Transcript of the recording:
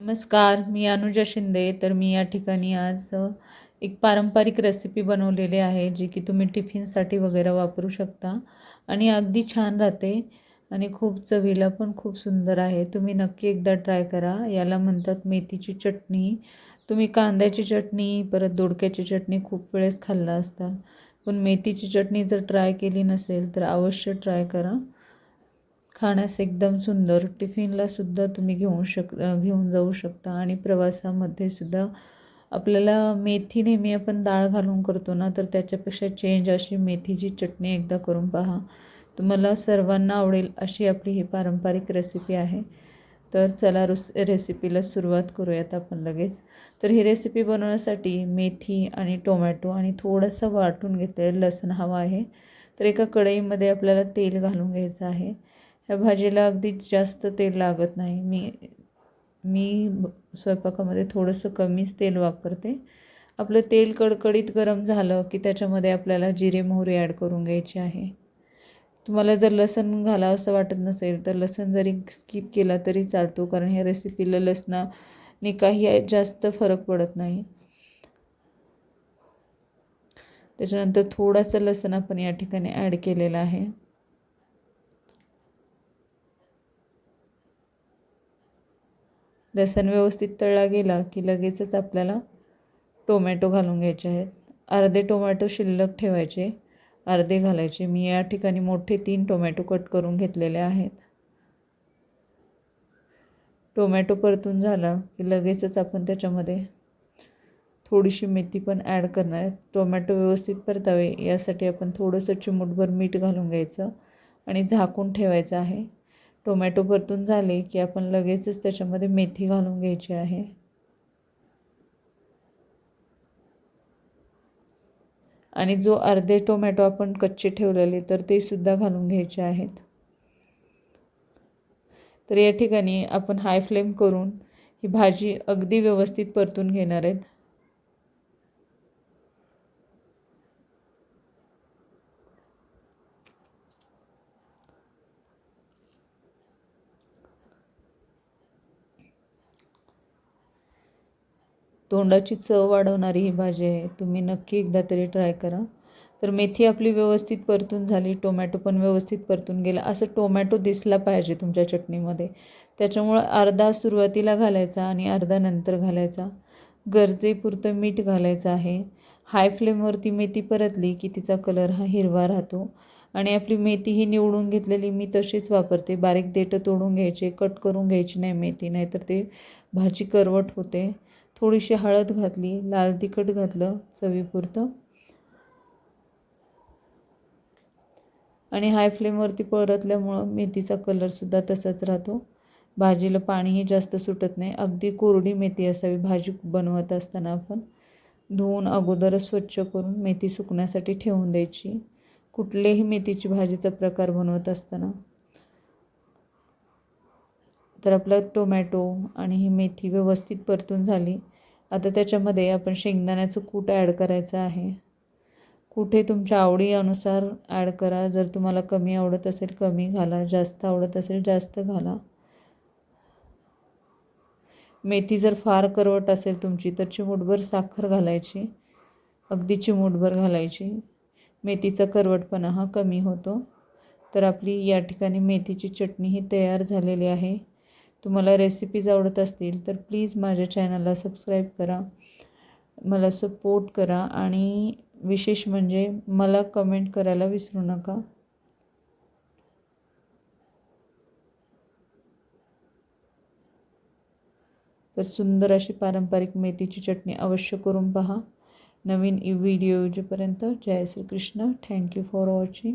नमस्कार मी अनुजा शिंदे. तर मी या ठिकाणी आज एक पारंपरिक रेसिपी बनवलेली आहे जी की तुम्ही टिफिनसाठी वगैरे वापरू शकता आणि अगदी छान राहते आणि खूप चवीला पण खूप सुंदर आहे. तुम्ही नक्की एकदा ट्राय करा. याला म्हणतात मेथीची चटणी. तुम्ही कांद्याची चटणी परत दोडक्याची चटणी खूप वेळेस खाल्ला असता. पण मेथीची चटणी जर ट्राय केली नसेल तर अवश्य ट्राय करा. खाण्यास एकदम सुंदर टिफिनलासुद्धा तुम्ही घेऊ शक घेऊन जाऊ शकता. आणि प्रवासामध्ये सुद्धा आपल्याला मेथी नेहमी आपण डाळ घालून करतो ना तर त्याच्यापेक्षा चेंज अशी मेथीची चटणी एकदा करून पहा. तुम्हाला सर्वांना आवडेल अशी आपली ही पारंपरिक रेसिपी आहे. तर चला रुस रेसिपीला सुरुवात करूयात आपण लगेच. तर ही रेसिपी बनवण्यासाठी मेथी आणि टोमॅटो आणि थोडंसं वाटून घेतलेलं लसण हवं आहे. तर एका कढईमध्ये आपल्याला तेल घालून घ्यायचं आहे. ह्या भाजीला अगदी जास्त तेल लागत नाही. मी मी स्वयंपाकामध्ये थोडंसं कमीच तेल वापरते. आपलं तेल कडकडीत गरम झालं की त्याच्यामध्ये आपल्याला जिरे मोहरी ॲड करून घ्यायची आहे. तुम्हाला जर लसण घालावंसं असं वाटत नसेल तर लसण जरी स्किप केला तरी चालतो कारण ह्या रेसिपीला लसणाने काही जास्त फरक पडत नाही. त्याच्यानंतर थोडासा लसण आपण या ठिकाणी ॲड केलेला आहे. लसण व्यवस्थित तळला गेला की लगेचच आपल्याला टोमॅटो घालून घ्यायचे आहेत. अर्धे टोमॅटो शिल्लक ठेवायचे अर्धे घालायचे. मी या ठिकाणी मोठे तीन टोमॅटो कट करून घेतलेले आहेत. टोमॅटो परतून झाला की लगेचच आपण त्याच्यामध्ये थोडीशी मेथी पण ॲड करणार आहे टोमॅटो व्यवस्थित परतावे यासाठी आपण थोडंसं चिमूटभर मीठ घालून घ्यायचं आणि झाकून ठेवायचं आहे. टोमॅटो परतून झाले की आपण लगेचच त्याच्यामध्ये मेथी घालून घ्यायची आहे. आणि जो अर्धे टोमॅटो आपण कच्चे ठेवलेले तर ते सुद्धा घालून घ्यायचे आहेत. तर या ठिकाणी आपण हाय फ्लेम करून ही भाजी अगदी व्यवस्थित परतून घेणार आहेत. तोंडाची चव वाढवणारी ही भाजी आहे. तुम्ही नक्की एकदा तरी ट्राय करा. तर मेथी आपली व्यवस्थित परतून झाली टोमॅटो पण व्यवस्थित परतून गेला. असं टोमॅटो दिसला पाहिजे तुमच्या चटणीमध्ये. त्याच्यामुळं अर्धा सुरुवातीला घालायचा आणि अर्धा नंतर घालायचा. गरजेपुरतं मीठ घालायचं आहे. हाय फ्लेमवरती मेथी परतली की तिचा कलर हा हिरवा राहतो. आणि आपली मेथी ही निवडून घेतलेली मी तशीच वापरते. बारीक देठं तोडून घ्यायचे कट करून घ्यायची नाही मेथी नाही तर ते भाजी करवट होते. थोडीशी हळद घातली लाल तिखट घातलं चवीपुरतं. आणि हाय फ्लेमवरती परतल्यामुळं मेथीचा कलरसुद्धा तसाच राहतो. भाजीला पाणीही जास्त सुटत नाही. अगदी कोरडी मेथी असावी भाजी बनवत असताना आपण धुवून अगोदरच स्वच्छ करून मेथी सुकण्यासाठी ठेवून द्यायची. कुठलेही मेथीची भाजीचा प्रकार बनवत असताना. तर आपला टोमॅटो आणि ही मेथी व्यवस्थित परतून झाली. आता त्याच्यामध्ये आपण शेंगदाण्याचं कूट ॲड करायचं आहे. कुठे तुमच्या आवडीनुसार ॲड करा. जर तुम्हाला कमी आवडत असेल कमी घाला. जास्त आवडत असेल जास्त घाला. मेथी जर फार करवट असेल तुमची तर चिमूटभर साखर घालायची. अगदी चिमूटभर घालायची. मेथीचा करवटपणा हा कमी होतो. तर आपली या ठिकाणी मेथीची चटणी ही तयार झालेली आहे. तुम्हाला रेसिपीज आवडत असतील तर प्लीज माझ्या चॅनलला सबस्क्राईब करा. मला सपोर्ट करा आणि विशेष म्हणजे मला कमेंट करायला विसरू नका. तर सुंदर अशी पारंपरिक मेथीची चटणी अवश्य करून पहा. नवीन व्हिडिओ येऊपर्यंत जय Shrikrishna. Thank you for watching